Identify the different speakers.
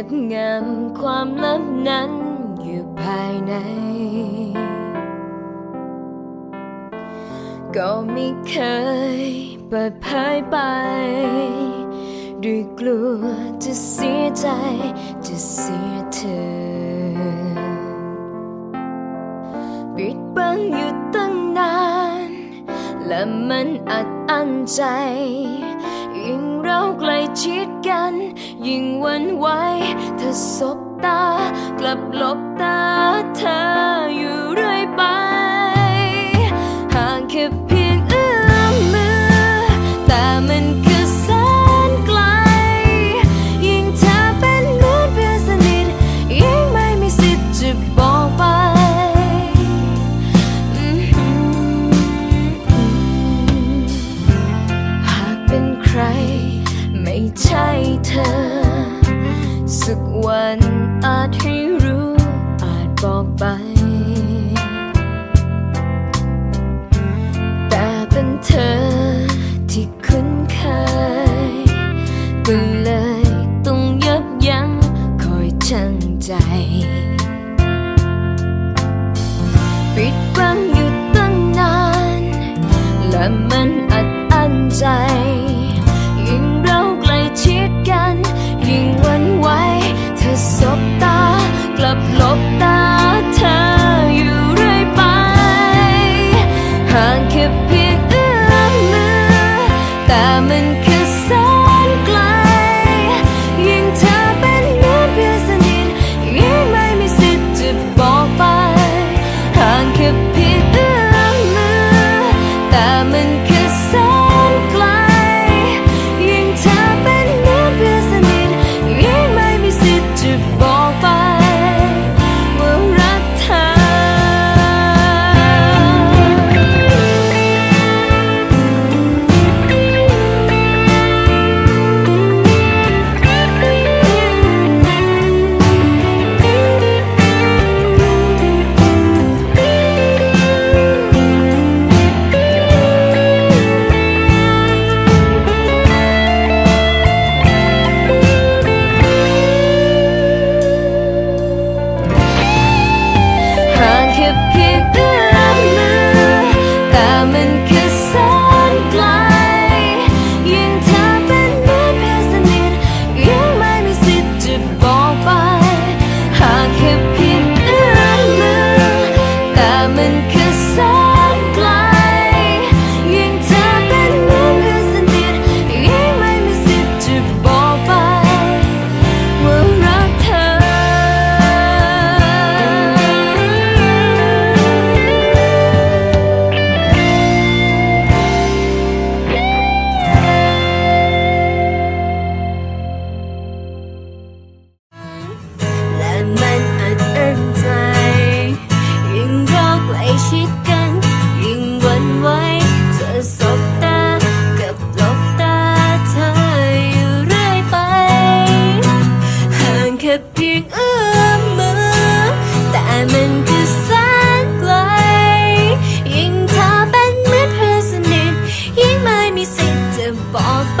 Speaker 1: ก็บงำความลับนั้นอยู่ภายใน ก็ไม่เคยเปิดเผยไป ด้วยกลัวจะเสียใจ จะเสียเธอ ปิดบังอยู่ตั้งนาน และมันอัดอั้นใจ ยิ่งเราใกล้ชิดกัน ยิ่งวันไหว ธอสบตากลับหลบตาเธออยู่ สักวันอาจให้รู้อาจบอกไป แต่เป็นเธอที่คุ้นเคยก็เลยต้องยับยั้งคอยชั่งใจ ปิดบังอยู่ตั้งนานและมัน บอ แค่เพียงเอื้อมมือ แต่มันคือแสนไกล ยิ่งเธอเป็นมิตรเพื่อนสนิทยิ่งไม่มีสิทธิ์จะบอกไป